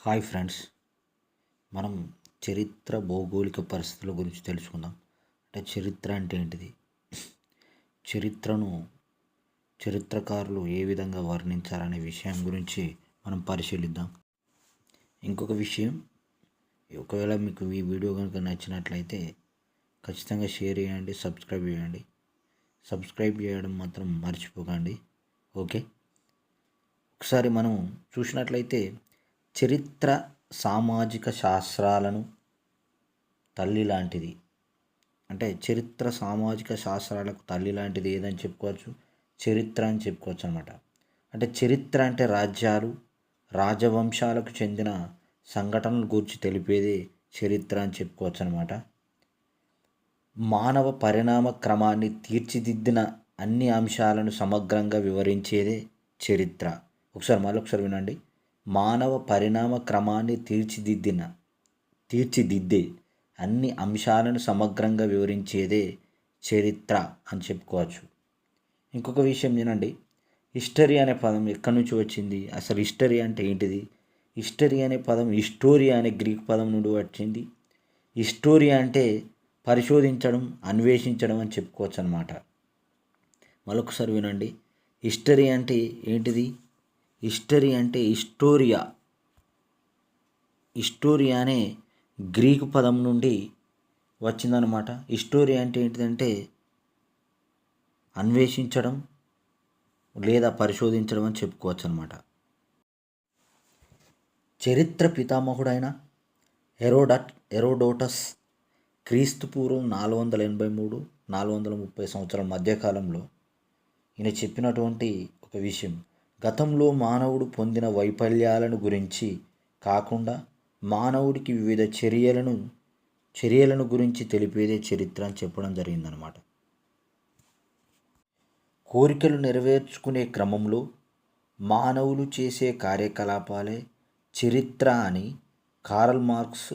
Hi friends. మనం చరిత్ర భౌగోళిక పరిస్థితుల గురించి తెలుసుకుందాం. అంటే చరిత్ర అంటే ఏంటిది? చరిత్రను చరిత్రకారులు ఏ విధంగా వర్ణించారనే విషయం గురించి మనం పరిశీలిద్దాం. ఇంకొక విషయం ఒకవేళ మీకు ఈ వీడియో కనుక నచ్చినట్లయితే ఖచ్చితంగా షేర్ చేయండి సబ్స్క్రైబ్ చేయండి. సబ్స్క్రైబ్ చేయడం మాత్రం మర్చిపోకండి. ఓకే? ఒకసారి మనం చూసినట్లయితే చరిత్ర సామాజిక శాస్త్రాలను తల్లి లాంటిది. అంటే చరిత్ర సామాజిక శాస్త్రాలకు తల్లి లాంటిది ఏదని చెప్పుకోవచ్చు చరిత్ర అని చెప్పుకోవచ్చు అనమాట అంటే చరిత్ర అంటే రాజ్యాలు రాజవంశాలకు చెందిన సంఘటనల గురించి తెలిపేదే చరిత్ర అని చెప్పుకోవచ్చు అనమాట మానవ పరిణామ క్రమాన్ని తీర్చిదిద్దిన అన్ని అంశాలను సమగ్రంగా వివరించేదే చరిత్ర. ఒకసారి మళ్ళీ ఒకసారి వినండి. మానవ పరిణామ క్రమాన్ని తీర్చిదిద్దిన తీర్చిదిద్దే అన్ని అంశాలను సమగ్రంగా వివరించేదే చరిత్ర అని చెప్పుకోవచ్చు. ఇంకొక విషయం వినండి. హిస్టరీ అనే పదం ఎక్కడి నుంచి వచ్చింది? అసలు హిస్టరీ అంటే ఏంటిది? హిస్టరీ అనే పదం హిస్టోరియా అనే గ్రీక్ పదం నుండి వచ్చింది. హిస్టోరియా అంటే పరిశోధించడం అన్వేషించడం అని చెప్పుకోవచ్చు అనమాట మరొకసారి వినండి. హిస్టరీ అంటే ఏంటిది? హిస్టరీ అంటే హిస్టోరియా. హిస్టోరియా అనే గ్రీకు పదం నుండి వచ్చిందనమాట హిస్టోరియా అంటే ఏంటిదంటే అన్వేషించడం లేదా పరిశోధించడం అని చెప్పుకోవచ్చు అనమాట చరిత్ర పితామహుడైన హెరోడట్ హెరోడోటస్ క్రీస్తు పూర్వం నాలుగు వందల ఎనభై మూడు నాలుగు వందల ముప్పై సంవత్సరాల మధ్యకాలంలో ఈయన చెప్పినటువంటి ఒక విషయం గతంలో మానవుడు పొందిన వైఫల్యాలను గురించి కాకుండా మానవుడికి వివిధ చర్యలను చర్యలను గురించి తెలిపేదే చరిత్ర అని చెప్పడం జరిగిందనమాట కోరికలు నెరవేర్చుకునే క్రమంలో మానవులు చేసే కార్యకలాపాలే చరిత్ర అని కారల్ మార్క్స్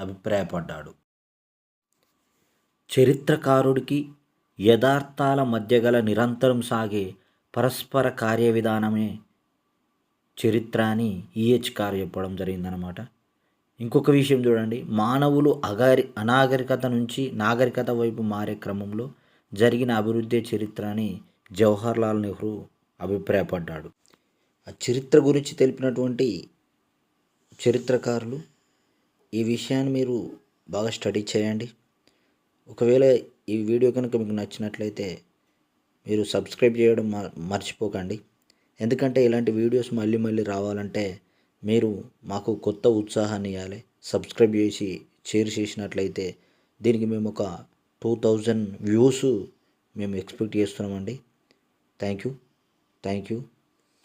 అభిప్రాయపడ్డాడు. చరిత్రకారుడికి యథార్థాల మధ్య గల నిరంతరం సాగే పరస్పర కార్య విధానమే చరిత్ర అని ఈహెచ్ కార్ చెప్పడం జరిగిందనమాట ఇంకొక విషయం చూడండి. మానవులు అగారి అనాగరికత నుంచి నాగరికత వైపు మారే క్రమంలో జరిగిన అభివృద్ధి చరిత్ర అని జవహర్లాల్ నెహ్రూ అభిప్రాయపడ్డాడు. ఆ చరిత్ర గురించి తెలిపినటువంటి చరిత్రకారులు ఈ విషయాన్ని మీరు బాగా స్టడీ చేయండి. ఒకవేళ ఈ వీడియో కనుక మీకు నచ్చినట్లయితే మీరు సబ్స్క్రైబ్ చేయడం మర్చిపోకండి. ఎందుకంటే ఇలాంటి వీడియోస్ మళ్ళీ మళ్ళీ రావాలంటే మీరు మాకు కొత్త ఉత్సాహాన్ని ఇవ్వాలి సబ్స్క్రైబ్ చేసి షేర్ చేసినట్లయితే దీనికి మేము ఒక టూ థౌజండ్ వ్యూస్ మేము ఎక్స్పెక్ట్ చేస్తున్నామండి. Thank you. Thank you.